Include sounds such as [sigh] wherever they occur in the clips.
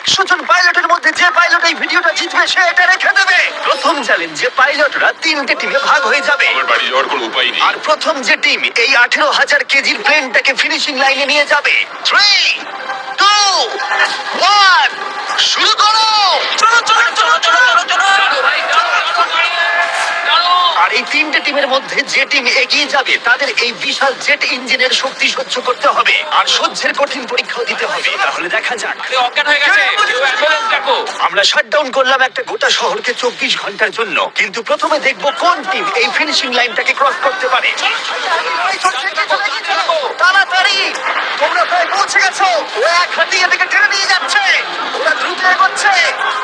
একশো জন পাইলটের মধ্যে যে পাইলট এই ভিডিওটা জিতবে সে এটা রেখে দেবে প্রথম চ্যালেঞ্জে পাইলটরা তিনটে টিমে ভাগ হয়ে যাবে আমার বাড়ি যাওয়ার কোনো উপায় নেই আর প্রথম যে টিম এই আঠেরো হাজার কেজির প্লেনটাকে ফিনিশিং লাইনে নিয়ে যাবে থ্রি টু ওয়ান শুরু করো চলো চলো চলো চলো চলো আর এই তিনটে টিমের মধ্যে যে টিম এগিয়ে যাবে তাদের এই বিশাল জেট ইঞ্জিনের শক্তি সহ্য করতে হবে আর সহ্যের কঠিন পরীক্ষাও দিতে হবে। তাহলে দেখা যাক। আরে অজ্ঞান হয়ে গেছে। কেউ অ্যাম্বুলেন্স ডাকো আমরা শাটডাউন করলাম একটা গোটা শহরকে চব্বিশ ঘণ্টার জন্য। কিন্তু প্রথমে দেখব কোন টিম এই ফিনিশিং লাইনটাকে ক্রস করতে পারে। তাড়াতাড়ি! তোমরা প্রায় পৌঁছে গেছো। ও এক হাতি এদিকে টেনে নিয়ে যাচ্ছে। ওরা দ্রুত এগোচ্ছে।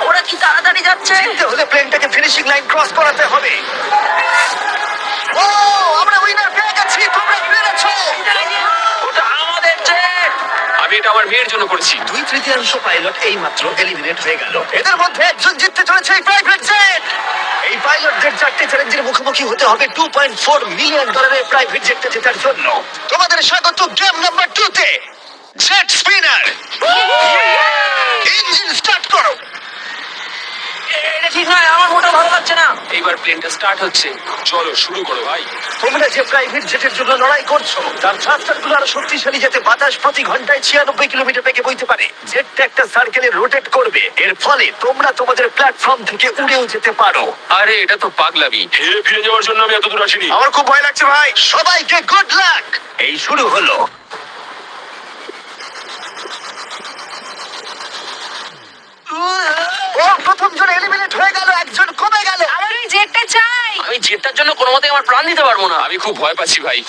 ওরা কি তাড়াতাড়ি যাচ্ছে? হলে প্লেনটাকে ফিনিশিং লাইন ক্রস করাতে হবে। ও আমরা উইনার পেয়ে গেছি তোমরা পেরেছ। ওটা আমাদের জেট আমি এটা আমার মেয়ের জন্য করেছি। দুই তৃতীয়াংশ পাইলট এই এলিমিনেট হয়ে গেল। এদের মধ্যে একজন জিততে চলেছে এই প্রাইভেট জেট এই পাইলটদের চারটে চ্যালেঞ্জের মুখোমুখি হতে হবে টু পয়েন্ট ফোর মিলিয়ন ডলারের প্রাইভেট জেটটা জেতার জন্য। তোমাদের স্বাগত গেম নাম্বার টু তে জেট স্পিনার ইঞ্জিন স্টার্ট করো। এটা ঠিক নয় আমার মোটা ভালো লাগছে না। এইবার প্লেনটা স্টার্ট হচ্ছে। চলো শুরু করো ভাই। তোমরা যে প্রাইভেট জেটের জন্য লড়াই করছ তার থ্রাস্টারগুলো আরও শক্তিশালী যাতে বাতাস প্রতি ঘন্টায় ছিয়ানব্বই কিলোমিটার বেগে বইতে পারে। জেটটা একটা সার্কেলে রোটেট করবে। এর ফলে তোমরা তোমাদের প্ল্যাটফর্ম থেকে উড়েও যেতে পারো। আরে এটা তো পাগলামি। হেরে ফিরে যাওয়ার জন্য আমি এত দূর আসিনি। আমার খুব ভয় লাগছে ভাই। সবাইকে গুড লাক এই শুরু হলো। ও প্রথম এলিমিনেট হয়ে গেল একজন কমে গেল। আমার ওই জেটটা চাই। আমি জেটটার জন্য কোনো মতে আমার প্রাণ দিতে পারব না। আমি খুব ভয় পাচ্ছি ভাই।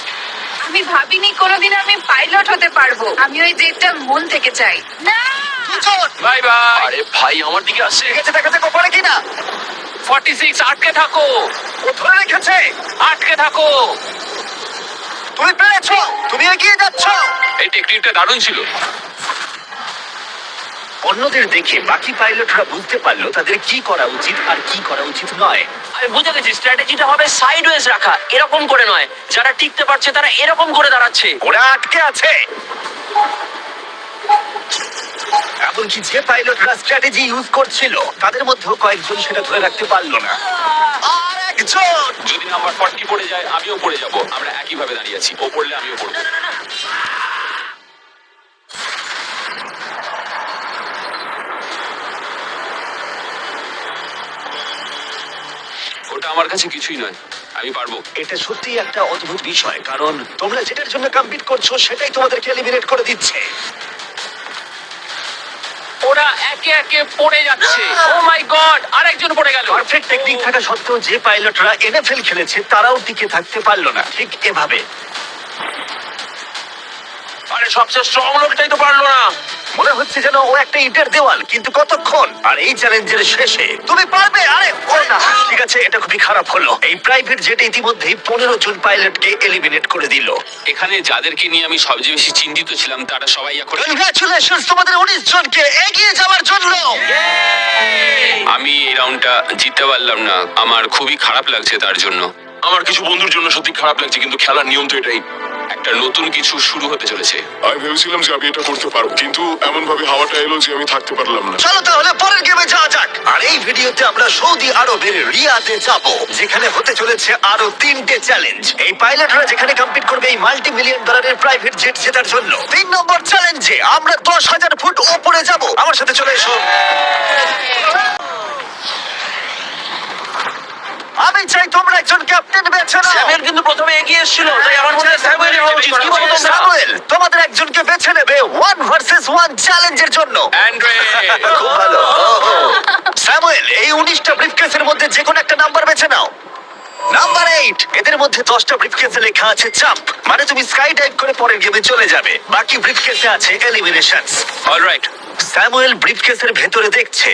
আমি ভাবিনি কোনোদিন আমি পাইলট হতে পারব। আমি ওই জেটটা মন থেকে চাই। না! Bye bye. আরে ভাই আমার দিকে আসছে। ঠিক আছে দেখা যাক ও পারে কিনা 46 আটকে থাকো। ও ধরে রেখেছে। আটকে থাকো। তুমি পেরেছ তুমি এগিয়ে যাচ্ছ। এই টেকনিকটা দারুণ ছিল। অন্যদের দেখে বাকি পাইলটরা বুঝতে পারল তাদের কি করা উচিত আর কি করা উচিত নয়। আমি বুঝে গেছি স্ট্র্যাটেজিটা হবে সাইডওয়েজ রাখা এরকম করে নয়। যারা টিকতে পারছে তারা এরকম করে দাঁড়াচ্ছে। ওরা আটকে আছে। এমনকি যে পাইলটরা স্ট্র্যাটেজি ইউজ করছিল তাদের মধ্যেও কয়েকজন সেটা ধরে রাখতে পারল না। আর একজন! যদি নাম্বার 40 পড়ে যায় আমিও পড়ে যাব। আমরা একই ভাবে দাঁড়িয়ে আছি ও পড়লে আমিও পড়ব ওটা আমার কাছে কিছুই নয়। আমি পারব। এটা সত্যি একটা অদ্ভুত বিষয় কারণ তোমরা যেটার জন্য কম্পিট করছ সেটাই তোমাদেরকে এলিমিনেট করে দিচ্ছে। ওরা একে একে পড়ে যাচ্ছে। ও মাই গড আরেকজন পড়ে গেল। পারফেক্ট টেকনিক থাকা সত্ত্বেও যে পাইলটরা এনএফএল খেলেছে তারাও টিকে থাকতে পারল না ঠিক এভাবে। আরে সবচেয়ে স্ট্রং লোকটাই তো পারল না। মনে হচ্ছে যেন ও একটা ইটের দেওয়াল কিন্তু কতক্ষণ? আর এই চ্যালেঞ্জের শেষে তুমি পারবে? আরে ও না। ঠিক আছে এটা খুবই খারাপ হলো। এই প্রাইভেট জেট ইতিমধ্যেই পনেরো জন পাইলটকে এলিমিনেট করে দিল। এখানে যাদেরকে নিয়ে আমি সবচেয়ে বেশি চিন্তিত ছিলাম তারা সবাই এখন কনগ্রাচুলেশন তোমাদের উনিশ জনকে এগিয়ে যাওয়ার জন্য! আমি এই রাউন্ডটা জিততে পারলাম না। আমার খুবই খারাপ লাগছে তার জন্য। আমার কিছু বন্ধুর জন্য সত্যি খারাপ লাগছে কিন্তু খেলার নিয়ম তো এটাই। একটা নতুন কিছু শুরু হতে চলেছে। আমি ভেবেছিলাম যে আমি এটা করতে পারব কিন্তু এমন ভাবে হাওয়াটা এলো যে আমি থাকতে পারলাম না। চলো তাহলে পরের গেমে যাওয়া যাক। আর এই ভিডিওতে আমরা সৌদি আরবের রিয়াদে যাব যেখানে হতে চলেছে আরও তিনটে চ্যালেঞ্জ এই পাইলটরা যেখানে কম্পিট করবে এই মাল্টি মিলিয়ন ডলারের প্রাইভেট জেট জেতার জন্য। তিন নম্বর চ্যালেঞ্জে আমরা দশ হাজার ফুট উপরে যাব। আমার সাথে চলে এসো। আমি চাই তোমরা একজন ক্যাপ্টেন বেছে নাও। স্যামুয়েল কিন্তু প্রথমে এগিয়ে এসেছিল তাই আমার মনে হয় স্যামুয়েল হওয়া উচিত কি বলো তোমরা স্যামুয়েল? তোমাদের একজনকে বেছে নেবে ওয়ান ভার্সেস ওয়ান চ্যালেঞ্জের জন্য। অ্যান্ড্রে [laughs] খুব ভালো। স্যামুয়েল এই উনিশটা ব্রিফকেসের মধ্যে যে কোনো একটা নাম্বার বেছে নাও। নাম্বার এইট এদের মধ্যে দশটা ব্রিফকেসে লেখা আছে চাম্প মানে তুমি স্কাই ডাইভ করে পরের গেমে চলে যাবে। বাকি ব্রিফকেসে আছে এলিমিনেশন অলরাইট স্যামুয়েল ব্রিফকেসের ভেতরে দেখছে।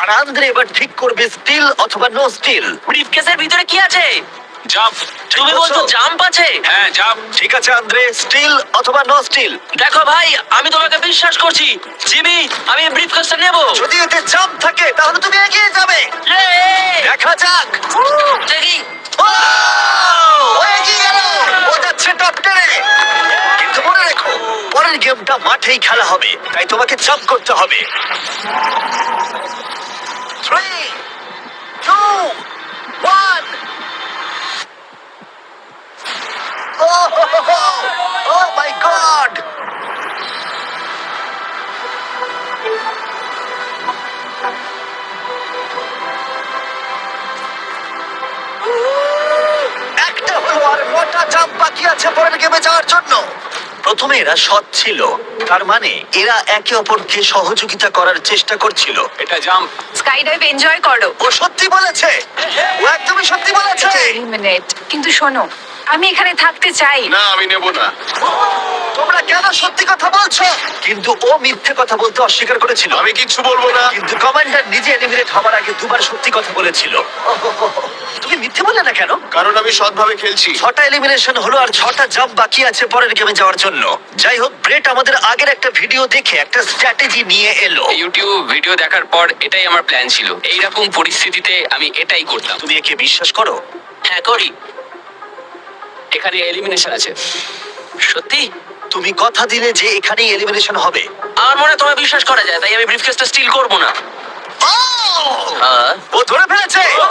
আর আন্দ্রে এবার ঠিক করবে স্টিল অথবা নো স্টিল। ব্রিফকেসের ভিতরে কি আছে? জাম্প। তুমি বলছো জাম্প আছে? হ্যাঁ জাম্প। ঠিক আছে আন্দ্রে। স্টিল অথবা নো স্টিল দেখো ভাই আমি তোমাকে বিশ্বাস করছি। জিমি আমি ব্রিফকেসটা নেব। যদি এতে জাম্প থাকে তাহলে তুমি এগিয়ে যাবে। দেখা যাক। দেখি। ও এগিয়ে গেল। ও যাচ্ছে টপ টেনে কিন্তু মনে রেখো পরের গেমটা মাঠেই খেলা হবে। তাই তোমাকে জাম্প করতে হবে। ও মাই গড একটা হলো আর নটা জাম্প বাকি আছে পরের গেমে যাওয়ার জন্য প্রথমে এরা সৎ ছিল তার মানে এরা একে অপরকে সহযোগিতা করার চেষ্টা করছিল এটা জাম্প স্কাই ডাইভ এনজয় করো ও সত্যি বলেছে ও একদমই সত্যি বলেছে মিনিট কিন্তু শোনো আমি এখানে থাকতে চাই। না আমি নেব না। তোমরা কেন সত্যি কথা বলছো? কিন্তু ও মিথ্যে কথা বলতে অস্বীকার করেছিল। আমি কিচ্ছু বলব না। কিন্তু কমান্ডার নিজে এলিমিনেট হওয়ার আগে দুবার সত্যি কথা বলেছিল। তুমি মিথ্যে বলে না কেন? কারণ আমি সৎভাবে খেলছি। ছটা এলিমিনেশন হলো আর ছটা জাম্প বাকি আছে পরের গেমে যাওয়ার জন্য। যাই হোক ব্রেট আমাদের আগের একটা ভিডিও দেখে একটা স্ট্র্যাটেজি নিয়ে এলো। ইউটিউব ভিডিও দেখার পর এটাই আমার প্ল্যান ছিল। এইরকম পরিস্থিতিতে আমি এটাই করতাম। তুমি একে বিশ্বাস করো? হ্যাঁ করি। এখানে এলিমিনেশন আছে। সত্যি? তুমি কথা দিলে যে এখানেই এলিমিনেশন হবে। আমার মনে হয় তোমায় বিশ্বাস করা যায় তাই আমি ব্রিফকেসটা স্টিল করব না। হ্যাঁ ও ধরে ফেলেছে! ও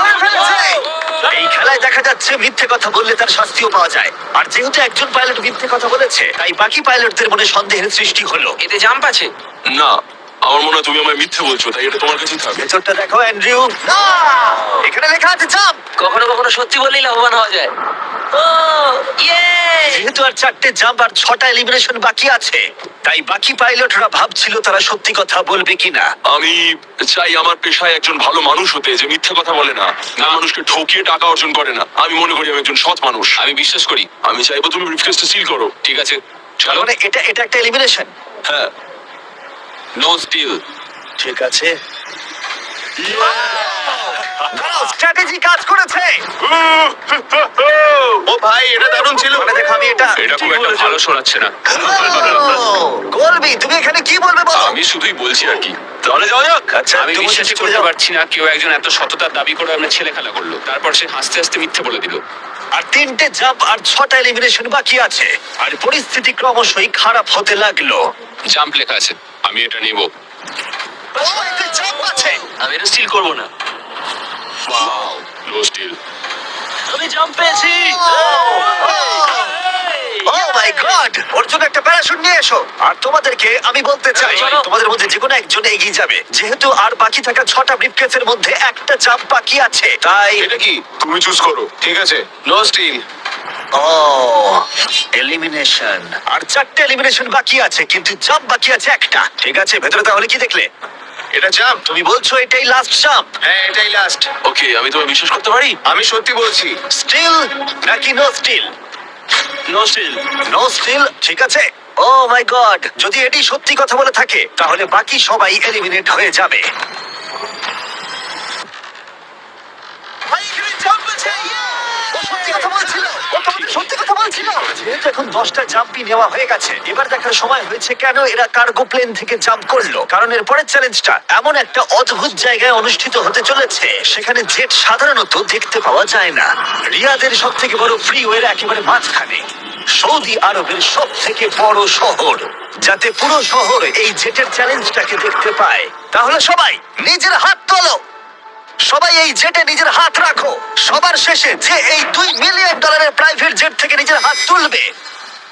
ধরে ফেলেছে! এই খেলায় দেখা যাচ্ছে মিথ্যে কথা বললে তার শাস্তিও পাওয়া যায়। আর যেহেতু একজন পাইলট মিথ্যে কথা বলেছে তাই বাকি পাইলটদের মনে সন্দেহের সৃষ্টি হলো। এতে জাম্প আছে? না। আমার মনে হয় তুমি আমায় মিথ্যে বলছো তাই এটা তোমার কাছেই থাকবে ভেতরটা দেখো অ্যান্ড্রিউ এখানে লেখা আছে জাম্প কখনো কখনো সত্যি বললেই লাভবান হওয়া যায়। ও ইয়ে যেহেতু আর চারটে জাম্প আর ছটা এলিমিনেশন বাকি আছে তাই বাকি পাইলটরা ভাবছিল তারা সত্যি কথা বলবে কিনা। আমি চাই আমার পেশায় একজন ভালো মানুষ হতে যে মিথ্যে কথা বলে না। না। মানুষকে ঠকিয়ে টাকা অর্জন করে না। আমি মনে করি আমি একজন সৎ মানুষ। আমি বিশ্বাস করি। আমি চাইব তুমি ব্রিফকেসটা সিল করো। ঠিক আছে। চলো। মানে এটা এটা একটা এলিমিনেশন হ্যাঁ। নো স্টিল ঠিক আছে। স্ট্র্যাটেজি কাজ করেছে। ও ভাই এটা দারুণ ছিল। মানে দেখো আমি এটা এটা খুব একটা ভালো শোনাচ্ছে না। গোলবি তুমি এখানে কি বলবে বলো? আমি শুধুই বলছি আর কি। চলে যাও যাক। আচ্ছা আমি বিশ্বাসই করতে পারছি না কেউ একজন এত সততার দাবি করে আমরা ছেলে খেলা করল। তারপর সে হাসতে হাসতে মিথ্যে বলে দিল। আর তিনটে জাম্প আর ছটা এলিমিনেশন বাকি আছে। আর পরিস্থিতি ক্রমশই খারাপ হতে লাগল। জাম্প লেখা আছে। আমি এটা নেব। আমি এটা স্টিল করব না। নো স্টিল আমি জাম্প পেয়েছি। ও মাই গড ওর জন্য একটা প্যারাশুট নিয়ে এসো। আর তোমাদেরকে আমি বলতে চাই তোমাদের মধ্যে যে কোনো একজন এগিয়ে যাবে। যেহেতু আর বাকি থাকা ছটা ব্রিফকেসের মধ্যে একটা জাম্প বাকি আছে তাই এটা কি? তুমি চুজ করো ঠিক আছে? নো স্টিল ও এলিমিনেশন আর চারটে এলিমিনেশন বাকি আছে কিন্তু জাম্প বাকি আছে একটা। ঠিক আছে ভেতরে তাহলে কি দেখলে? এটা জাম্প তুমি বলছো এটাই লাস্ট জাম্প হ্যাঁ এটাই লাস্ট ওকে আমি তোমায় বিশ্বাস করতে পারি? আমি সত্যি বলছি। স্টিল নাকি no steal no steal no steal ঠিক আছে? ও মাই গড যদি এটি সত্যি কথা বলে থাকে তাহলে বাকি সবাই এলিমিনেট হয়ে যাবে ভাই, এখানে jump আছে, yeah! ও সত্যি কথা বলছিল, ও তোমাদের সত্যি কথা বলছিল। রিয়াদের সব থেকে বড় ফ্রিওয়ের একেবারে মাঝখানে। সৌদি আরবের সব থেকে বড় শহর। যাতে পুরো শহর এই জেটের চ্যালেঞ্জটাকে দেখতে পায়। তাহলে সবাই নিজের হাত তোলো। সবাই এই জেটে নিজের হাত রাখো। সবার শেষে যে এই দুই মিলিয়ন ডলারের প্রাইভেট জেট থেকে নিজের হাত তুলবে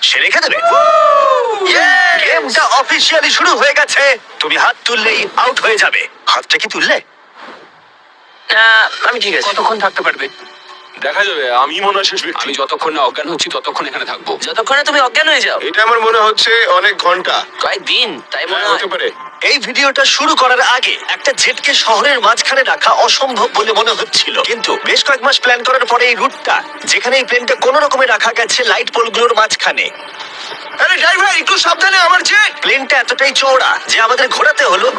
সে রেখে দেবে। গেমটা অফিসিয়ালি শুরু হয়ে গেছে। তুমি হাত তুললেই আউট হয়ে যাবে। হাতটা কি তুললে? আমি ঠিক আছে। কতক্ষণ থাকতে পারবে? দেখা যাবে আমি মনে হয় শেষ ব্যক্তি। আমি যতক্ষণ না অজ্ঞান হচ্ছি ততক্ষণ এখানে থাকব। যতক্ষণে তুমি অজ্ঞান হয়ে যাও। এটা আমার মনে হচ্ছে অনেক ঘণ্টা। কয়েকদিন তাই মনে হ্যাঁ, হয় হতে পারে। এই ভিডিওটা শুরু করার আগে একটা জেটকে শহরের মাঝখানে রাখা অসম্ভব বলে মনে হচ্ছিল। কিন্তু বেশ কয়েক মাস প্ল্যান করার পরে এই রুটটা যেখানে এই প্লেনটা কোনো রকমে রাখা গেছে লাইট পোলগুলোর মাঝখানে। আরে ড্রাইভার একটু সাবধানে আমার জেট প্লেনটা এতটাই চওড়া যে আমাদের ঘোরাতে হলো।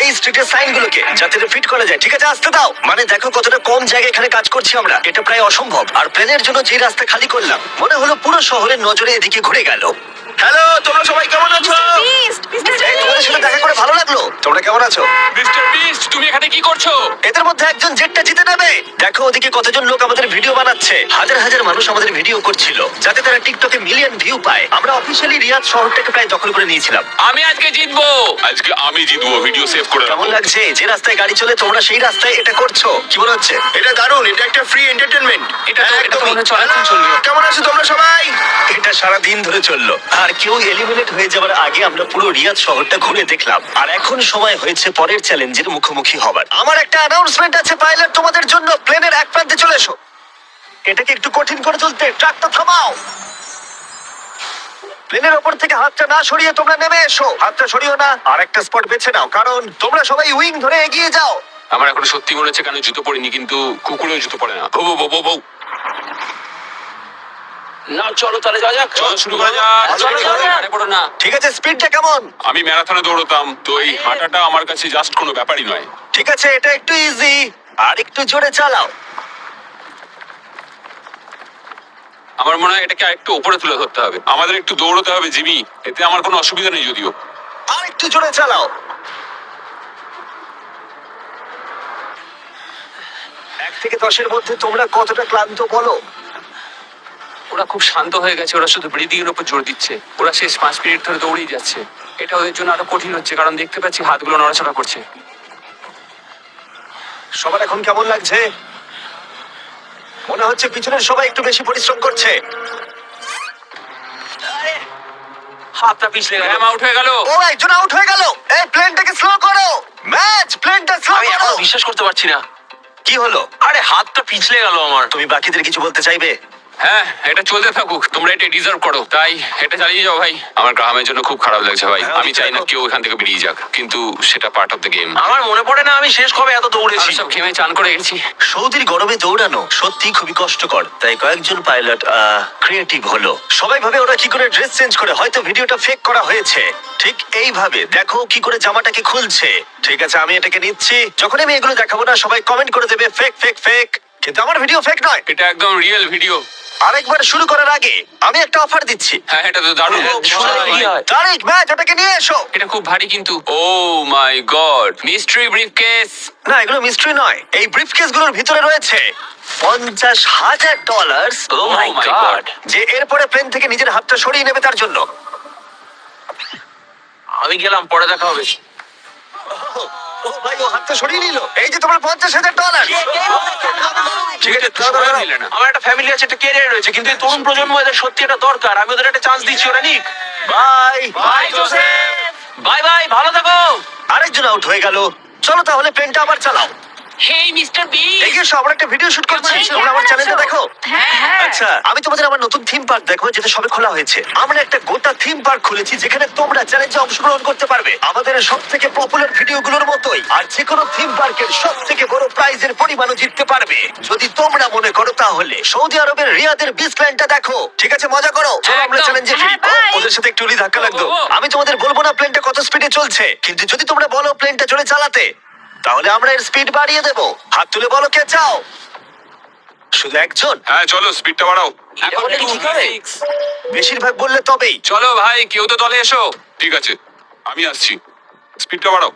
এই স্ট্রিটের সাইনগুলোকে যাতে ফিট করা যায়। ঠিক আছে, আসতে দাও। মানে দেখো কতটা কম জায়গা এখানে কাজ করছি আমরা। এটা প্রায় অসম্ভব। আর প্লেনের জন্য যে রাস্তা খালি করলাম, মনে হলো পুরো শহরের নজরে এদিকে ঘুরে গেল। হ্যালো তোমরা সবাই কেমন আছো? Beast, এই, তোমাদের সাথে দেখা করে ভালো লাগল। তোমরা কেমন কেমন আছো? মিস্টার বিস্ট তুমি এখানে কি করছ? এদের মধ্যে একজন জেটটা জিতে নেবে। দেখো ওদিকে কতজন লোক আমাদের ভিডিও বানাচ্ছে। হাজার হাজার মানুষ আমাদের ভিডিও করছিল যাতে তারা টিকটকে মিলিয়ন ভিউ পায়। আমরা অফিসিয়ালি রিয়াদ শহরটাকে প্রায় দখল করে নিয়েছিলাম। আমি আজকে জিতবো। আজকে আমি জিতবো ভিডিও সেভ করে কেমন লাগছে? যে রাস্তায় গাড়ি চলে তোমরা সেই রাস্তায় এটা করছ। কি মনে হচ্ছে? এটা দারুণ এটা একটা ফ্রি এন্টারটেনমেন্ট এটা তো- এটা তো মনে হচ্ছে অনেকক্ষণ চলবে। কেমন আছো তোমরা সবাই? এটা সারা দিন ধরে চলল। আর কেউ এলিমিনেট হয়ে যাওয়ার আগে আমরা পুরো রিয়াদ শহরটা ঘুরে দেখলাম। আর এখন সময় হয়েছে পরের চ্যালেঞ্জের মুখোমুখি হবার আমার একটা অ্যানাউন্সমেন্ট আছে পাইলট তোমাদের জন্য প্লেনের এক প্রান্তে চলে এসো। এটাকে একটু কঠিন করে তুলতে ট্রাকটা থামাও। প্লেনের ওপর থেকে হাতটা না সরিয়ে তোমরা নেমে এসো। হাতটা সরিও না আর একটা স্পট বেছে নাও, কারণ তোমরা সবাই উইং ধরে এগিয়ে যাও। আমার এখন সত্যি মনে হচ্ছে কেন জুতো পরিনি, কিন্তু কুকুরেও জুতো পরে না। বউ বউ বউ বউ। না চলো তাহলে যাওয়া যাক। চলো শুরু করা যাক। চলো, চলো, চলো। আরে পড়ো না। ঠিক আছে স্পিডটা কেমন? আমি ম্যারাথনে দৌড়তাম তো এই হাঁটাটা আমার কাছে জাস্ট কোনো ব্যাপারই নয়। ঠিক আছে এটা একটু ইজি আর একটু জোরে চালাও। আমার মনে হয় এটাকে আরেকটু উপরে তুলে ধরতে হবে। আমাদের একটু দৌড়তে হবে জিমি। এতে আমার কোনো অসুবিধা নেই যদিও। আর একটু জোরে চালাও। এক থেকে দশের মধ্যে তোমরা কতটা ক্লান্ত বলো? ওরা খুব শান্ত হয়ে গেছে ওরা শুধু ব্রিদিং এর উপর জোর দিচ্ছে। ওরা শেষ পাঁচ মিনিট ধরে দৌড়েই যাচ্ছে। এটা ওদের জন্য আরও কঠিন হচ্ছে কারণ দেখতে পাচ্ছি হাতগুলো নড়াচড়া করছে। সবার এখন কেমন লাগছে? মনে হচ্ছে পিছনের সবাই একটু বেশি পরিশ্রম করছে। হাতটা পিছলে গেল। র্যাম আউট হয়ে গেল। ও একজন আউট হয়ে গেল। এই প্লেনটাকে স্লো করো। ম্যাচ প্লেনটা স্লো আমি করো। এখনও বিশ্বাস করতে পারছি না। কি হলো? আরে হাতটা পিছলে গেল আমার। তুমি বাকিদের কিছু বলতে চাইবে? হ্যাঁ এটা চলতে থাকুক। তোমরা এটা ডিজার্ভ করো। তাই এটা চালিয়ে যাও ভাই। আমার গ্রামের জন্য খুব খারাপ লাগছে ভাই। হ্যাঁ, আমি চাই না কেউ এখান থেকে বেরিয়ে যাক কিন্তু সেটা পার্ট অফ দ্য গেম আমার মনে পড়ে না আমি শেষ কবে এত দৌড়েছি। সব ঘেমে চান করে গেছি সৌদির গরমে দৌড়ানো সত্যি খুবই কষ্টকর। তাই কয়েকজন পাইলট ক্রিয়েটিভ হলো। সবাই ভাবে ওরা কি করে ড্রেস চেঞ্জ করে হয়তো ভিডিওটা ফেক করা হয়েছে। ঠিক এইভাবে। দেখো কি করে জামাটাকে খুলছে। ঠিক আছে আমি এটাকে নিচ্ছি। যখন আমি এগুলো দেখাবো না সবাই কমেন্ট করে দেবে ফেক ফেক ফেক কিন্তু আমার ভিডিও ফেক নয়। এটা একদম রিয়েল ভিডিও আরেকবার শুরু করার আগে আমি একটা অফার দিচ্ছি। হ্যাঁ এটা তো দারুণ। শুনে কি হয়? তারিখ ম্যাচ ওটাকে নিয়ে এসো। এটা খুব ভারী কিন্তু। Oh my god. Mystery briefcase. না এগুলো মিস্ট্রি নয়। এই ব্রিফকেসগুলোর ভিতরে রয়েছে পঞ্চাশ হাজার dollar oh my my God. যে এরপরে প্লেন থেকে নিজের হাতটা সরিয়ে নেবে তার জন্য। আমি গেলাম পরে দেখা হবে। ও ভাই ও হাতটা সরিয়ে নিল। এই যে তোমার পঞ্চাশ হাজার ডলার ঠিক আছে দাঁড়াও, সময় দাঁড়াও। দিলে না আমার একটা ফ্যামিলি আছে একটা ক্যারিয়ার রয়েছে কিন্তু এই তরুণ প্রজন্ম এদের সত্যি এটা দরকার। আমি ওদের একটা চান্স দিচ্ছি ওরা Nick. Bye. Bye Joseph. Bye bye ভালো থাকো। আরেকজন আউট হয়ে গেল। চলো তাহলে প্লেনটা আবার চালাও। হেই মিস্টার বি এগিয়ে এসো আমরা একটা ভিডিও শুট করছি তোমরা আমার চ্যানেলটা দেখো। হ্যাঁ হ্যাঁ আচ্ছা আমি তোমাদের আমার নতুন থিম পার্ক দেখো যেটা সবে খোলা হয়েছে। আমরা একটা গোটা থিম পার্ক খুলেছি যেখানে তোমরা চ্যালেঞ্জে অংশগ্রহণ করতে পারবে। আমাদের সব থেকে পপুলার ভিডিওগুলোর মতোই আর যে কোনো থিম পার্কের সব থেকে বড় প্রাইজের পরিমাণও জিততে পারবে। যদি তোমরা মনে করো তাহলে সৌদি আরবের রিয়াদের বিচ প্ল্যানটা দেখো। ঠিক আছে মজা করো? চলো আমরা একদম। চ্যালেঞ্জে ফিরি। হ্যাঁ, bye. ও, ওদের সাথে একটু ধাক্কা লাগতো ও, ও। আমি তোমাদের বলব না প্লেনটা কত স্পিডে চলছে। কিন্তু যদি তোমরা বলো প্লেনটা জোরে চালাতে তাহলে আমরা এর স্পিড বাড়িয়ে দেবো। হাত তুলে বলো কে চাও? শুধু একজন? হ্যাঁ চলো স্পিডটা বাড়াও। এখন হলে কি হবে? বেশিরভাগ বললে তবেই। চলো ভাই কেউ তো দলে এসো। ঠিক আছে আমি আসছি। স্পিডটা বাড়াও।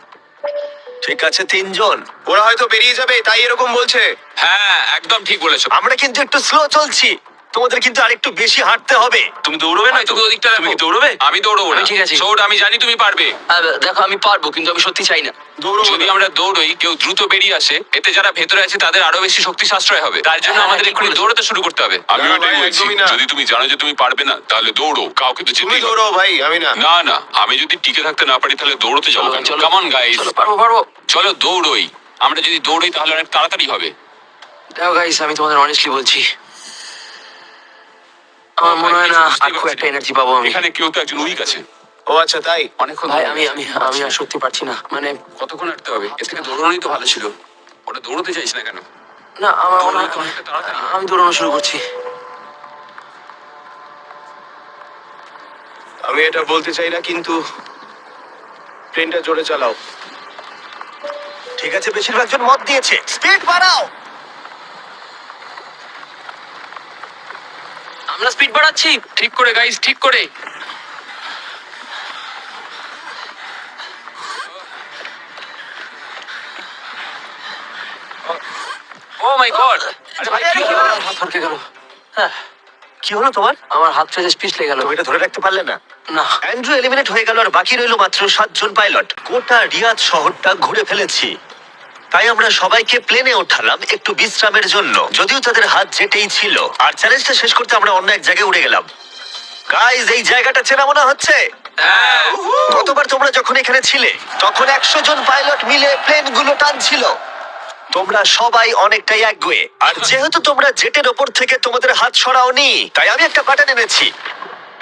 ঠিক আছে তিনজন। ওরা হয়তো বেরিয়ে যাবে তাই এরকম বলছে। হ্যাঁ একদম ঠিক বলেছ। আমরা কিন্তু একটু স্লো চলছি। তোমাদের কিন্তু আরেকটু বেশি হাঁটতে হবে। তুমি দৌড়বে না তুমি ওদিকটা তুমি কি দৌড়বে? আমি দৌড়বো না। ঠিক আছি। সৌড আমি জানি তুমি পারবে। দেখো আমি পারব কিন্তু আমি সত্যি চাই না। দৌড়বো যদি আমরা দৌড়ই কেউ দ্রুত বেরিয়ে আসে এতে যারা ভেতরে আছে তাদের আরও বেশি শক্তি সাশ্রয় হবে। তার জন্য হ্যাঁ, আমাদের ঠিক এক্ষুনি বলেছ। দৌড়াতে শুরু করতে হবে। আমি ওটাই বলছি। যদি তুমি জানো যে তুমি পারবে না তাহলে দৌড়ো। কাউকে তো তুমি দৌড়ো ভাই আমি না। না না আমি যদি টিকে থাকতে না পারি তাহলে দৌড়তে যাব চলো, কেন? চলো। কামন গাইস পারব পারব। চলো দৌড়ই। আমরা যদি দৌড়ই তাহলে অনেক তাড়াতাড়ি হবে। দেখো গাইস আমি তোমাদের অনেস্টলি বলছি আমার মনে হয় না আর খুব একটা এনার্জি পাবো আমি। এখানে কেউ তো একজন উইক আছে। ও আচ্ছা তাই? অনেকক্ষণ ভাই আমি আমি আমি আর সত্যি পারছি না। মানে কতক্ষণ হাঁটতে হবে? এর থেকে দৌড়ানোই তো ভালো ছিল। ওটা দৌড়তে চাইছ না কেন? না আমার মনে হয় আমি দৌড়ানো শুরু করছি। আমি এটা বলতে চাই না কিন্তু ট্রেনটা জোরে চালাও। ঠিক আছে বেশিরভাগ জন মত দিয়েছে। স্পিড বাড়াও! আমরা স্পিড বাড়াচ্ছি। ঠিক করে গাইস ঠিক করে। ও মাই গড কি হলো? তোমার? আমার হাত ফ্রেজেস পিছলে গেল। তুমি এটা ধরে রাখতে পারলে না। না। অ্যান্ড্রু এলিমিনেট হয়ে গেল আর বাকি রইল মাত্র সাতজন পাইলট গোটা রিয়াদ শহরটা ঘুরে ফেলেছি। তাই আমরা সবাইকে প্লেনে ওঠালাম একটু বিশ্রামের জন্য। যদিও তাদের হাত যেটেই ছিল। আর চ্যালেঞ্জটা শেষ করতে আমরা অন্য এক জায়গায় উড়ে গেলাম। গাইজ এই জায়গাটা চেনা মনে হচ্ছে? হ্যাঁ। গতবার তোমরা যখন এখানে ছিলে তখন একশো জন পাইলট মিলে প্লেনগুলো টানছিল। তোমরা সবাই অনেকটাই একগুয়ে আর যেহেতু তোমরা জেটের ওপর থেকে তোমাদের হাত সরাওনি তাই আমি একটা বাটন এনেছি।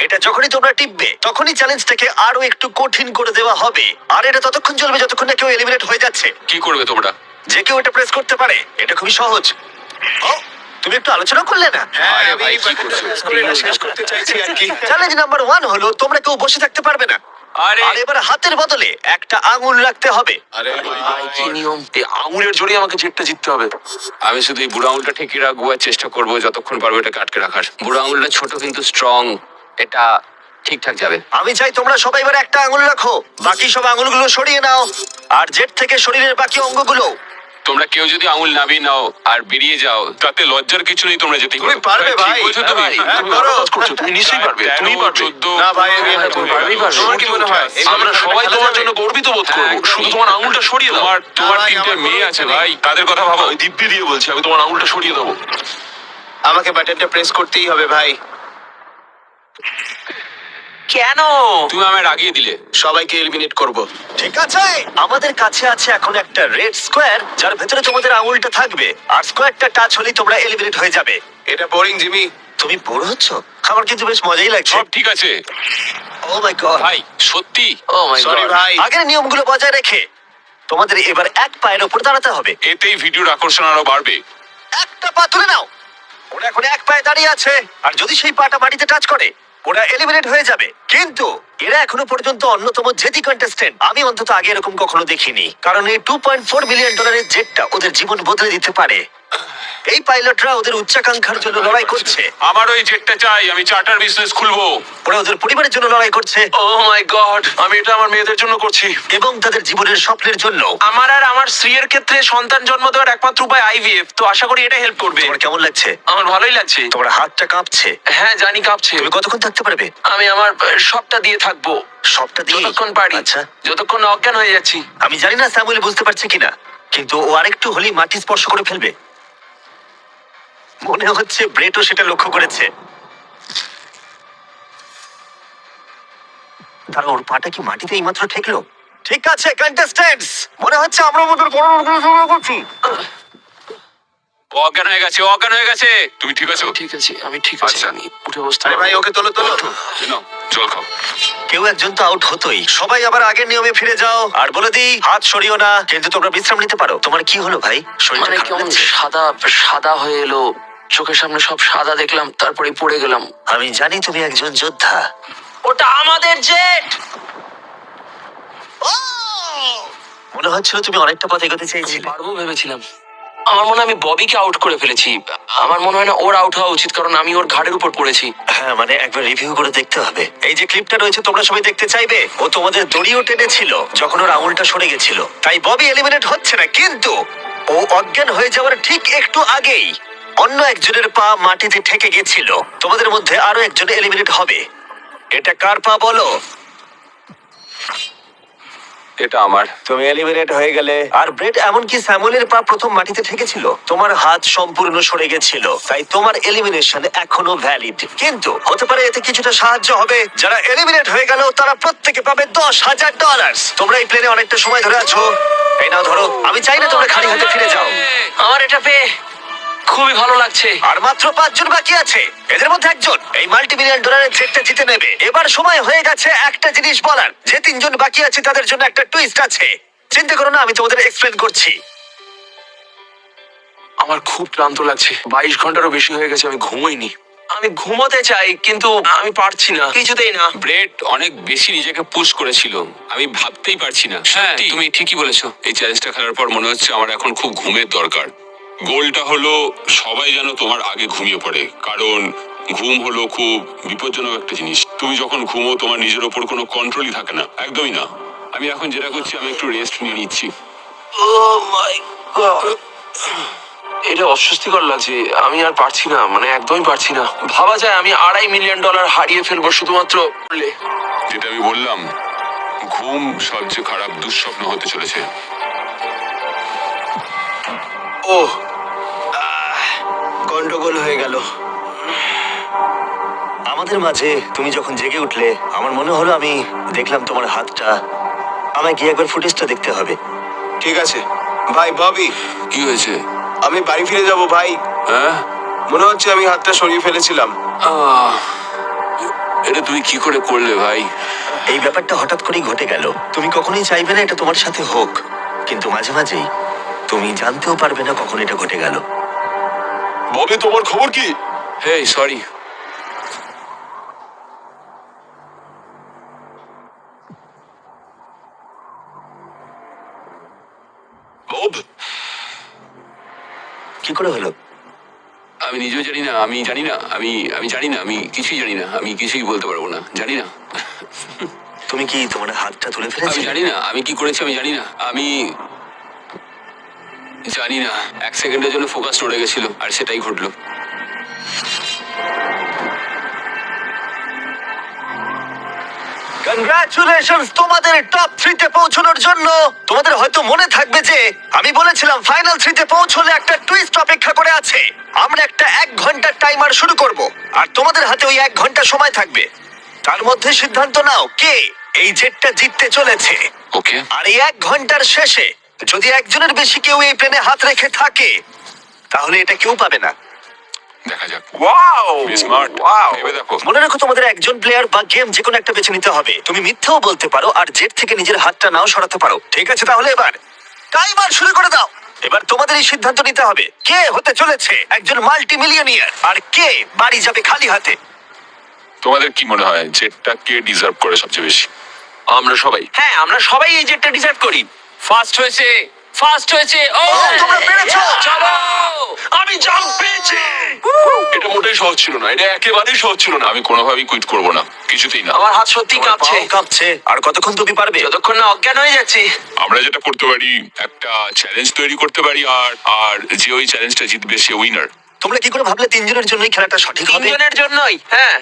এটা যখনই তোমরা টিপবে তখনই চ্যালেঞ্জটাকে আরও একটু কঠিন করে দেওয়া হবে। আর এটা ততক্ষণ চলবে যতক্ষণ না কেউ এলিমিনেট হয়ে যাচ্ছে। কি করবে তোমরা? যে কেউ এটা প্রেস করতে পারে এটা খুবই সহজ। ও তুমি একটু আলোচনা করলে না? হ্যাঁ আরে ভাই, কি করছ? এটা চ্যালেঞ্জ নাম্বার ওয়ান হলো তোমরা কেউ বসে থাকতে পারবে না। আরে। আর এবার হাতের বদলে একটা আঙুল রাখতে হবে। আরে ভাই কি নিয়ম? এই আঙুলের জোরে আমাকে জেটটা জিততে হবে। আমি শুধু এই বুড়ো আঙুলটা ঠেকিয়ে রাখব আর চেষ্টা করব যতক্ষণ পারব এটাকে আটকে রাখার। বুড়ো আঙুলটা ছোট কিন্তু স্ট্রং এটা ঠিকঠাক যাবে। আমি চাই তোমরা সবাই এবার একটা আঙুল রাখো। বাকি সব আঙুলগুলো সরিয়ে নাও। আর জেট থেকে শরীরের বাকি অঙ্গগুলো। তোমরা কেউ যদি আঙুল নামিয়ে নাও আর বেরিয়ে যাও তাতে লজ্জার কিছু নেই তোমরা যেতে তুমি পারবে ভাই। বলছো তুমি। হ্যাঁ, ভাই। তুমি ভালো কাজ করছ তুমি নিশ্চয়ই পারবে তুমি পারবে। না ভাই হ্যাঁ, পারবেই পারবে। তোমার কি মনে হয়? আমরা সবাই তোমার জন্য গর্বিত বোধ করব। হ্যাঁ, শুধু তোমার আঙুলটা সরিয়ে দাও। তোমার তোমার তিনটে মেয়ে আছে ভাই তাদের কথা ভাবো। দিব্যি দিয়ে বলছি আমি তোমার আঙুলটা সরিয়ে দেবো। আমাকে বাটনটা প্রেস করতেই হবে ভাই। কেন? তুমি আমায় রাগিয়ে দিলে। সবাইকে এলিমিনেট করব। ঠিক আছে। আমাদের কাছে আছে এখন একটা রেড স্কোয়ার যার ভেতরে তোমাদের আঙুলটা থাকবে। আর স্কোয়ারটা টাচ হলেই তোমরা এলিমিনেট হয়ে যাবে। এটা বোরিং জিমি। তুমি বড় হচ্ছ? আমার কিন্তু বেশ মজাই লাগছে। সব ঠিক আছে। ও মাই গড ভাই সত্যি? ও মাই সরি গড ভাই। আগের নিয়মগুলো বজায় রেখে তোমাদের এবার এক পায়ের ওপর দাঁড়াতে হবে। এতেই ভিডিওর আকর্ষণ আরও বাড়বে। একটা পা তুলে নাও। ওরা এখন এক পায়ে দাঁড়িয়ে আছে। আর যদি সেই পাটা মাটিতে টাচ করে, ওরা এলিমিনেট হয়ে যাবে। কিন্তু এরা এখনও পর্যন্ত অন্যতম জেদি কন্টেস্টেন্ট আমি অন্তত আগে এরকম কখনো দেখিনি। কারণ এই টু পয়েন্ট ফোর মিলিয়ন ডলারের জেটটা ওদের জীবন বদলে দিতে পারে। এই পাইলটরা ওদের উচ্চাকাঙ্ক্ষার জন্য লড়াই করছে। আমার ওই জেটটা চাই আমি চার্টার বিজনেস খুলবো। ওরা ওদের পরিবারের জন্য লড়াই করছে। ও মাই গড আমি এটা আমার মেয়েদের জন্য করছি। এবং তাদের জীবনের স্বপ্নের জন্য। আমার আর আমার স্ত্রীর ক্ষেত্রে সন্তান জন্ম দেওয়ার একমাত্র উপায় আইভিএফ তো আশা করি এটা হেল্প করবে। তোমার কেমন লাগছে? আমার ভালোই লাগছে। তোমার হাতটা কাঁপছে। হ্যাঁ জানি কাঁপছে। তুমি কতক্ষণ থাকতে পারবে? আমি আমার সবটা দিয়ে থাকব। সবটা দিয়ে? যতক্ষণ পারি। আচ্ছা। যতক্ষণ অজ্ঞান হয়ে যাচ্ছি। আমি জানি না স্যামুয়েল বুঝতে পারছে কিনা কিন্তু ও আরেকটু হলেই মাটি স্পর্শ করে ফেলবে। মনে হচ্ছে ব্রেটও সেটা লক্ষ্য করেছে। তারা ওর পাটা কি মাটিতে এইমাত্র ঠেকলো? ঠিক আছে কন্টেস্টেন্টস মনে হচ্ছে আমরা আমাদের পরবর্তী শুরু করছি। অজ্ঞান হয়ে গেছে অজ্ঞান হয়ে গেছে। তুমি ঠিক আছো? ঠিক আছে আমি ঠিক আছি আচ্ছা। আমি উঠে বসতে আরে ভাই ওকে তোলো তোলো। নাও জল খাও। কেউ একজন তো আউট হতোই। সবাই আবার আগের নিয়মে ফিরে যাও। আর বলে দিই হাত সরিও না কিন্তু তোমরা বিশ্রাম নিতে পারো। তোমার কি হলো ভাই? শরীরটা মানে খারাপ কেমন লাগছে? সাদা সাদা হয়ে এলো। চোখের সামনে সব সাদা দেখলাম তারপরে পড়ে গেলাম। আমি জানি তুমি একজন যোদ্ধা। ওটা আমাদের জেট! মনে হচ্ছিল তুমি অনেকটা পথ এগোতে চেয়েছিলে। পারব ভেবেছিলাম। আমার মনে হয় আমি ববিকে আউট করে ফেলেছি। আমার মনে হয় না ওর আউট হওয়া উচিত কারণ আমি ওর ঘাড়ের উপর পড়েছি। হ্যাঁ মানে একবার রিভিউ করে দেখতে হবে। এই যে ক্লিপটা রয়েছে তোমরা সবাই দেখতে চাইবে? ও তোমাদের দড়িও টেনেছিল যখন ওর আঙুলটা সরে গেছিল। তাই ববি এলিমিনেট হচ্ছে না কিন্তু ও অজ্ঞান হয়ে যাওয়ার ঠিক একটু আগেই। অন্য একজনের পা মাটিতে ঠেকে গেছিল তোমাদের মধ্যে আরও একজন এলিমিনেট হবে। এটা কার পা বলো? এটা আমার। তুমি এলিমিনেট হয়ে গেলে। আর ব্রেড এমনকি স্যামুয়েলের পা প্রথম মাটিতে ঠেকেছিল। তোমার হাত সম্পূর্ণ সরে গেছিল তাই তোমার এলিমিনেশন এখনও ভ্যালিড কিন্তু হতে পারে এতে কিছুটা সাহায্য হবে। যারা এলিমিনেট হয়ে গেল তারা প্রত্যেকে পাবে দশ হাজার ডলার তোমরা এই প্লেনে অনেকটা সময় ধরে আছো। এই নাও ধরো। আমি চাই না তোমরা খালি হাতে ফিরে যাও। আমার এটা পেয়ে খুবই ভালো লাগছে। আর মাত্র পাঁচজন বাকি আছে। এদের মধ্যে একজন এই মাল্টি মিলিয়ন ডলারের চেকটা জিতে নেবে। এবার সময় হয়ে গেছে একটা জিনিস বলার। যে তিনজন বাকি আছে তাদের জন্য একটা টুইস্ট আছে। চিন্তা করো না আমি তোমাদের এক্সপ্লেন করছি। আমার খুব ক্লান্ত লাগছে। বাইশ ঘন্টারও বেশি হয়ে গেছে আমি ঘুমোইনি। আমি ঘুমোতে চাই কিন্তু আমি পারছি না। কিছুতেই না। ব্রেড অনেক বেশি নিজেকে পুশ করেছিল। আমি ভাবতেই পারছি না। হ্যাঁ। তুমি ঠিকই বলেছ। এই চ্যালেঞ্জটা খেলার পর মনে হচ্ছে আমার এখন খুব ঘুমের দরকার। গোলটা হলো সবাই যেন তোমার আগে ঘুমিয়ে পড়ে কারণ ঘুম হলো খুব বিপজ্জনক একটা জিনিস। তুমি যখন ঘুমো তোমার নিজের ওপর কোনো কন্ট্রোলই থাকে না। একদমই না। আমি এখন যেটা করছি আমি একটু রেস্ট নিয়ে নিচ্ছি। এটা অস্বস্তিকর লাগছে। আমি আর পারছি না মানে একদমই পারছি না। ভাবা যায় আমি আড়াই মিলিয়ন ডলার হারিয়ে ফেলব শুধুমাত্র। যেটা আমি বললাম ঘুম সবচেয়ে খারাপ দুঃস্বপ্ন হতে চলেছে। ও গন্ডগোল হয়ে গেল। আমাদের মাঝে তুমি যখন জেগে উঠলে আমার মনে হলো আমি দেখলাম তোমার হাতটা। আমায় গিয়ে একবার ফুটেজটা দেখতে হবে। ঠিক আছে। ভাই ববি। কি হয়েছে? আমি বাড়ি ফিরে যাব ভাই। হ্যাঁ? মনে হচ্ছে আমি হাতটা সরিয়ে ফেলেছিলাম। আহ, এটা তুমি কি করে করলে ভাই? এই ব্যাপারটা হঠাৎ করেই ঘটে গেল। তুমি কখনোই চাইবে না এটা তোমার সাথে হোক। কিন্তু মাঝে মাঝেই তুমি জানতেও পারবে না কখন এটা ঘটে গেল। ববে তোমার খবর কি? হে সরি বব কি করে হলো? আমি নিজেও জানি না আমি জানি না আমি আমি জানি না আমি কিছুই জানি না আমি কিছুই বলতে পারব না জানি না। তুমি কি তোমার হাতটা তুলে আমি ফেলেছিলে জানি না আমি কি করেছি আমি জানি না আমি জানি না এক সেকেন্ডের জন্য ফোকাস নড়ে গেছিল আর সেটাই ঘটলো। কংগ্রাচুলেশনস তোমাদের টপ থ্রিতে পৌঁছানোর জন্য। তোমাদের হয়তো মনে থাকবে যে আমি বলেছিলাম ফাইনাল থ্রিতে পৌঁছলে একটা টুইস্ট অপেক্ষা করে আছে। আমরা একটা এক ঘণ্টার টাইমার শুরু করব আর তোমাদের হাতে ওই এক ঘণ্টা সময় থাকবে। তার মধ্যে সিদ্ধান্ত নাও কে এই জেটটা জিততে চলেছে। ওকে আর এই এক ঘণ্টার শেষে যদি একজনের বেশি কেউ এই প্লেনে হাত রেখে থাকে তাহলে এটা কেউ পাবে না। দেখা যাক। ওয়াও স্মার্ট ওয়াও ভেবে দেখো। মনে রাখো তোমাদের একজন প্লেয়ার বা গেম যে কোনো একটা বেছে নিতে হবে। তুমি মিথ্যাও বলতে পারো আর জেট থেকে নিজের হাতটা নাও সরাতে পারো। ঠিক আছে তাহলে এবার। টাইমার শুরু করে দাও। এবার তোমাদের এই সিদ্ধান্ত নিতে হবে। কে হতে চলেছে? একজন মাল্টি মিলিয়নিয়ার আর কে বাড়ি যাবে খালি হাতে? তোমাদের কি মনে হয় জেটটা কে ডিজার্ভ করে সবচেয়ে বেশি? আমরা সবাই। হ্যাঁ আমরা সবাই এই জেটটা ডিসাইড করি। ফার্স্ট হয়েছে ফার্স্ট হয়েছে ও! ও, তোমরা পেরেছ! চলো! আমি জাম্প পেয়েছি! এটা মোটেই সহজ ছিল না এটা একেবারেই সহজ ছিল না। আমি কোনোভাবেই কুইট করব না কিছুতেই না। আমার হাত সত্যি কাঁপছে। কাঁপছে। আর কতক্ষণ তুমি পারবে? যতক্ষণ না অজ্ঞান হয়ে যাচ্ছি। আমরা যেটা করতে পারি একটা চ্যালেঞ্জ তৈরি করতে পারি আর আর যে ওই চ্যালেঞ্জটা জিতবে সে উইনার তোমরা কি করে ভাবলে তিনজনের জন্যই খেলাটা সঠিক হবে? তিনজনের জন্যই হ্যাঁ।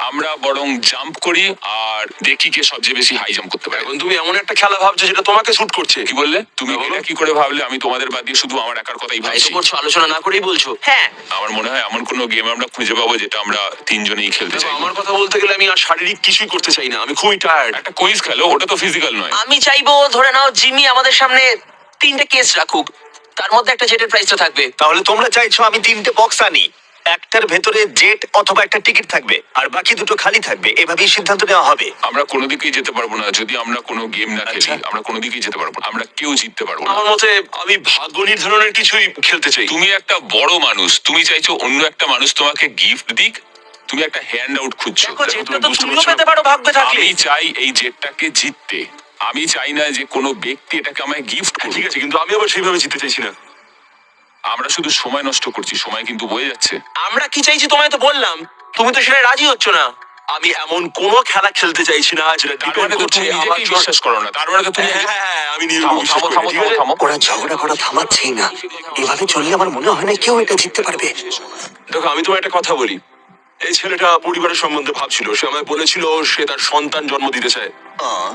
আমরা বরং জাম্প করি আর দেখি কে সবচেয়ে বেশি হাই জাম্প করতে পারে। এখন তুমি এমন একটা খেলা ভাবছ যেটা তোমাকে শুট করছে। কি বললে? তুমি এটা কি করে ভাবলে? আমি তোমাদের বাদ দিয়ে শুধু আমার একার কথাই ভাবছি। করছ আলোচনা না করেই বলছো। হ্যাঁ। আমার মনে হয় এমন কোনো গেম আমরা খুঁজে পাবো যেটা আমরা তিনজনেই খেলতে চাই। আমার কথা বলতে গেলে আমি আর শারীরিক কিছুই করতে চাই না। আমি খুবই টায়ার্ড একটা কুইজ খেলো ওটা তো ফিজিক্যাল নয়। আমি চাইব ধরে নাও জিমি আমাদের সামনে তিনটে কেস রাখুক। তার মধ্যে একটা জেটের প্রাইস তো থাকবে। তাহলে তোমরা চাইছো আমি তিনটে বক্স আনি। একটার ভেতরে জেট অথবা একটা টিকিট থাকবে আর বাকি দুটো খালি থাকবে। এভাবেই সিদ্ধান্ত নেওয়া হবে। আমরা কোনো দিকেই যেতে পারব না। যদি আমরা কোনো গেম না খেলি আচ্ছা। আমরা কোনো দিকেই যেতে পারব না। আমরা কেউ জিততে পারব না। আমার মতে আমি ভাগ্য নির্ধারণের কিছুই খেলতে চাই। তুমি একটা বড় মানুষ। তুমি চাইছো অন্য একটা মানুষ তোমাকে গিফট দিক। তুমি একটা হ্যান্ড আউট খুঁজছো। দেখো দেখো, জেটটা তুমি তো বুঝতে তুমিও পারছ? পেতে পারো ভাগ্যে থাকলে। আমি চাই এই জেটটাকে জিততে। আমি চাই না যে কোনো ব্যক্তি এটাকে আমায় গিফট ঠিক আছে কিন্তু আমি আবার সেইভাবে জিততে চাইছি না। আমরা শুধু সময় নষ্ট করছি সময় কিন্তু বয়ে যাচ্ছে। আমরা কি চাইছি তোমায় তো বললাম? তুমি তো সেটা রাজি হচ্ছ না। আমি এমন কোন খেলা খেলতে চাইছি না যেটা ডিপেন্ড মানে করছে আমার বিশ্বাস করো না। তার মানে তো তুমি হ্যাঁ, হ্যাঁ, হ্যাঁ, আমি। ওরা ঝগড়া করা থামাচ্ছেই না। এভাবে চললে আমার মনে হয় না কেউ এটা জিততে পারবে। দেখো আমি তোমার একটা কথা বলি। এই ছেলেটা পরিবারের সম্বন্ধে ভাবছিল। সে আমায় বলেছিল সে তার সন্তান জন্ম দিতে চায়।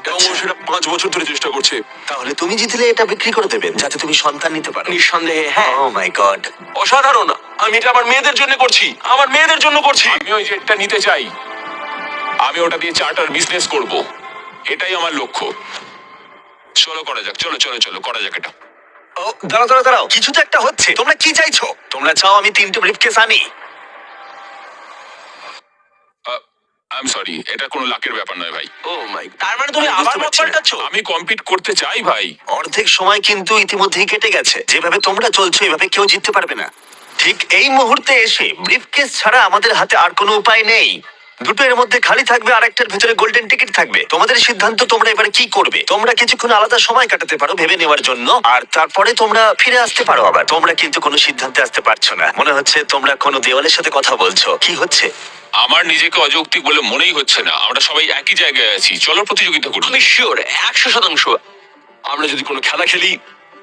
এবং ও আচ্ছা। সেটা পাঁচ বছর ধরে চেষ্টা করছে। তাহলে তুমি জিতলে এটা বিক্রি করে দেবে যাতে তুমি সন্তান নিতে পারো। নিঃসন্দেহে হ্যাঁ। ও মাই গড অসাধারণ। আমি এটা আমার মেয়েদের জন্য করছি। আমার মেয়েদের জন্য করছি। আমি ওই জেটটা নিতে চাই। আমি ওটা দিয়ে চার্টার বিজনেস করব। এটাই আমার লক্ষ্য। চলো করা যাক। চলো চলো চলো করা যাক এটা। ও দাঁড়াও দাঁড়াও দাঁড়াও। কিছু তো একটা হচ্ছে। তোমরা কি চাইছো? তোমরা চাও আমি তিনটে ব্রিফকেস আনি। আই সরি এটা কোনো লাকের ব্যাপার নয় ভাই। ও মাই তার মানে তুমি আবার মত পাল্টাচ্ছ? আমি কম্পিট করতে চাই ভাই। অর্ধেক সময় কিন্তু ইতিমধ্যেই কেটে গেছে। যেভাবে তোমরা চলছো এভাবে কেউ জিততে পারবে না। ঠিক এই মুহূর্তে এসে ব্রিফকেস ছাড়া আমাদের হাতে আর কোনো উপায় নেই। দুটো এর মধ্যে খালি থাকবে আর একটার ভেতরে গোল্ডেন টিকিট থাকবে। তোমাদের সিদ্ধান্ত তোমরা এবার কি করবে? তোমরা কিছুক্ষণ আলাদা সময় কাটাতে পারো ভেবে নেওয়ার জন্য। আর তারপরে তোমরা ফিরে আসতে পারো আবার। তোমরা কিন্তু কোনো সিদ্ধান্তে আসতে পারছ না। মনে হচ্ছে তোমরা কোনো দেওয়ালের সাথে কথা বলছো। কি হচ্ছে? আমার নিজেকে অযৌক্তিক বলে মনেই হচ্ছে না। আমরা সবাই একই জায়গায় আছি। চলো প্রতিযোগিতা করি আমি শিওর একশো শতাংশ। আমরা যদি কোনো খেলা খেলি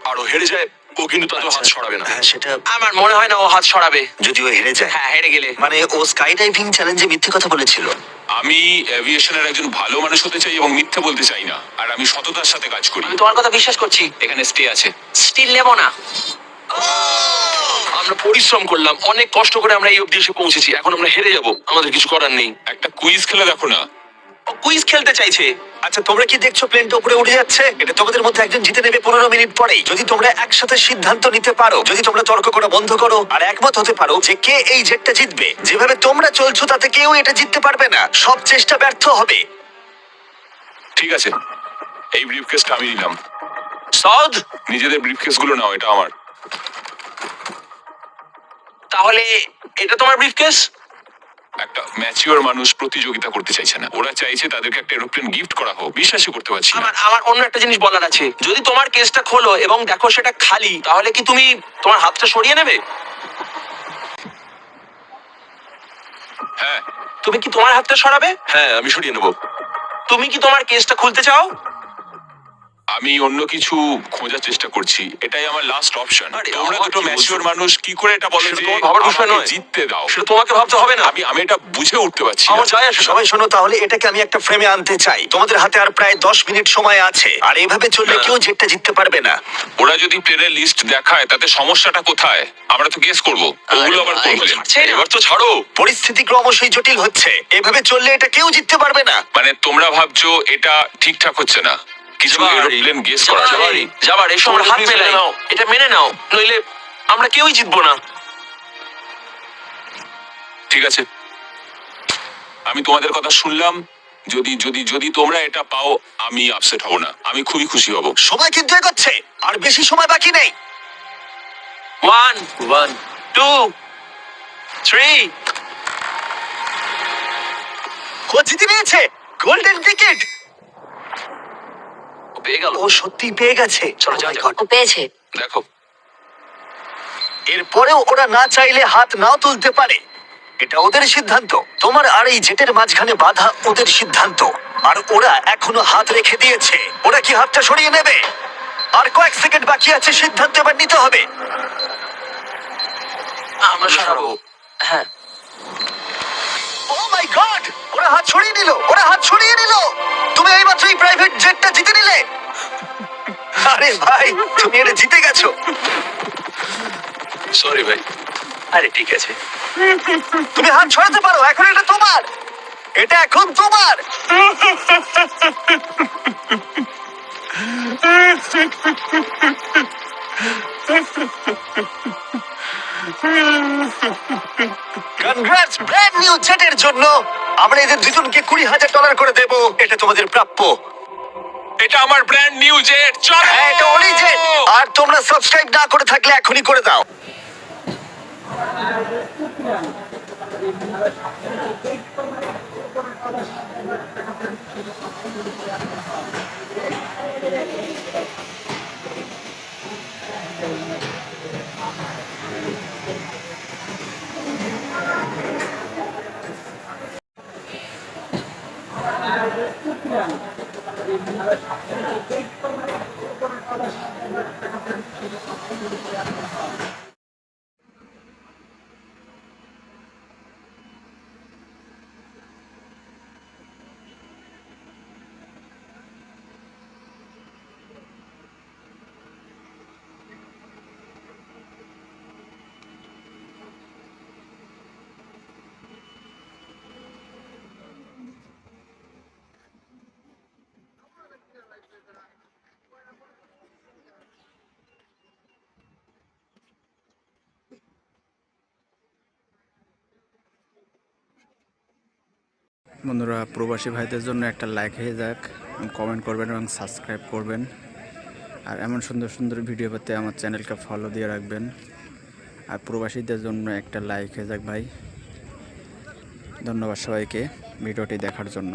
আরও হেরে যায় ও কিন্তু তত হাত সরাবে না। হ্যাঁ সেটা আমার মনে হয় না ও হাত সরাবে যদিও হেরে যায়। হ্যাঁ হেরে গেলে। মানে ও স্কাই ডাইভিং চ্যালেঞ্জে মিথ্যে কথা বলেছিল। আমি এভিয়েশনের একজন ভালো মানুষ হতে চাই এবং মিথ্যে বলতে চাই না। আর আমি সততার সাথে কাজ করি। আমি তোমার কথা বিশ্বাস করছি। এখানে স্টে আছে। স্টিল নেব না। আমরা পরিশ্রম করলাম অনেক কষ্ট করে আমরা এই অবধি এসে পৌঁছেছি এখন আমরা হেরে যাব আমাদের কিছু করার নেই। একটা কুইজ খেলে দেখো না। কুইজ খেলতে চাইছে। আচ্ছা তোমরা কি দেখছ প্লেনটা উপরে উড়ে যাচ্ছে? এটা তোমাদের মধ্যে একজন জিতে নেবে পনেরো মিনিট পরেই। যদি তোমরা একসাথে সিদ্ধান্ত নিতে পারো যদি তোমরা তর্ক করা বন্ধ করো আর একমত হতে পারো যে কে এই জেটটা জিতবে যেভাবে তোমরা চলছো তাতে কেউ এটা জিততে পারবে না। সব চেষ্টা ব্যর্থ হবে। ঠিক আছে। এই ব্রিফকেসটা আমি নিলাম। সদ! নিজেদের ব্রিফকেসগুলো নাও এটা আমার। তাহলে এটা তোমার ব্রিফকেস একটা ম্যাচিওর মানুষ প্রতিযোগিতা করতে চাইছে না। ওরা চাইছে তাদেরকে একটা এরোপ্লেন গিফট করা হোক। বিশ্বাসই করতে পারছি না। আমার আমার অন্য একটা জিনিস বলার আছে। যদি তোমার কেসটা খোলো এবং দেখো সেটা খালি তাহলে কি তুমি তোমার হাতটা সরিয়ে নেবে? হ্যাঁ। তুমি কি তোমার হাতটা সরাবে? হ্যাঁ আমি সরিয়ে নেব। তুমি কি তোমার কেসটা খুলতে চাও? আমি অন্য কিছু খোঁজার চেষ্টা করছি এটাই আমার লাস্ট অপশন আরে, তোমরা দুটো ম্যাচিওর মানুষ কি করে এটা বলে যে তোমার ভাবার বিষয় নয়। জিততে দাও? সেটা তোমাকে ভাবতে হবে না। আমি আমি এটা বুঝে উঠতে পারছি আমার যায় আসে সবাই শোনো তাহলে এটাকে আমি একটা ফ্রেমে আনতে চাই। তোমাদের হাতে আর প্রায় দশ মিনিট সময় আছে। আর এভাবে চললে হ্যাঁ। কেউ জেটটা জিততে পারবে না। ওরা যদি প্লেনের লিস্ট দেখায় তাতে সমস্যাটা কোথায়? আমরা তো গেস করব। ওগুলো আবার আরে, করবেন এবার তো ছাড়ো। পরিস্থিতি ক্রমশই জটিল হচ্ছে। এভাবে চললে এটা কেউ জিততে পারবে না। মানে তোমরা ভাবছ এটা ঠিকঠাক হচ্ছে না। কিছু এরোপ্লেন গেস করা যাবার, যাবে যাবার এসো আমরা হাত মেলাই নাও। এটা মেনে নাও নইলে আমরা কেউই জিতবো না। ঠিক আছে। আমি তোমাদের কথা শুনলাম। যদি যদি যদি তোমরা এটা পাও আমি আপসেট হব না। আমি খুবই খুশি হব। সময় কিন্তু এগোচ্ছে আর বেশি সময় বাকি নেই। ওয়ান ওয়ান টু থ্রি ও জিতে নিয়েছে। গোল্ডেন টিকিট পেয়ে গেল। ও সত্যি পেয়ে গেছে। চলো, Oh। God! ও পেয়েছে। দেখো। এরপরেও ওরা না চাইলে হাত নাও তুলতে পারে। এটা ওদের সিদ্ধান্ত। তোমার আর এই জেটের মাঝখানে বাধা ওদের সিদ্ধান্ত। আর ওরা এখনও হাত রেখে দিয়েছে। ওরা কি হাতটা সরিয়ে নেবে? আর কয়েক সেকেন্ড বাকি আছে সিদ্ধান্ত এবার নিতে হবে। আমরা সরাবো। হ্যাঁ। ও মাই গড ওরা হাত ছড়িয়ে নিল ওরা হাত ছড়িয়ে নিল তুমি এই প্রাইভেট জেটটা জিতে নিলে। আরে ভাই তুমি এটা জিতে গেছো। সরি ভাই। আরে ঠিক আছে। তুমি হাত ছড়াতে পারো এখন এটা তোমার। এটা এখন তোমার। কনগ্রাটস ব্র্যান্ড নিউ জেটের জন্য। আমরা এদের দুজনকে কুড়ি হাজার ডলার করে দেব। এটা তোমাদের প্রাপ্য। এটা আমার ব্র্যান্ড নিউ জেট চল! হ্যাঁ এটা ওরই জেট আর তোমরা সাবস্ক্রাইব না করে থাকলে এখনই করে দাও। Thank you. বন্ধুরা প্রবাসী ভাইদের জন্য একটা লাইক হয়ে যাক কমেন্ট করবেন এবং সাবস্ক্রাইব করবেন। আর এমন সুন্দর সুন্দর ভিডিও পেতে আমার চ্যানেলকে ফলো দিয়ে রাখবেন। আর প্রবাসীদের জন্য একটা লাইক হয়ে যাক ভাই। ধন্যবাদ সবাইকে ভিডিওটি দেখার জন্য।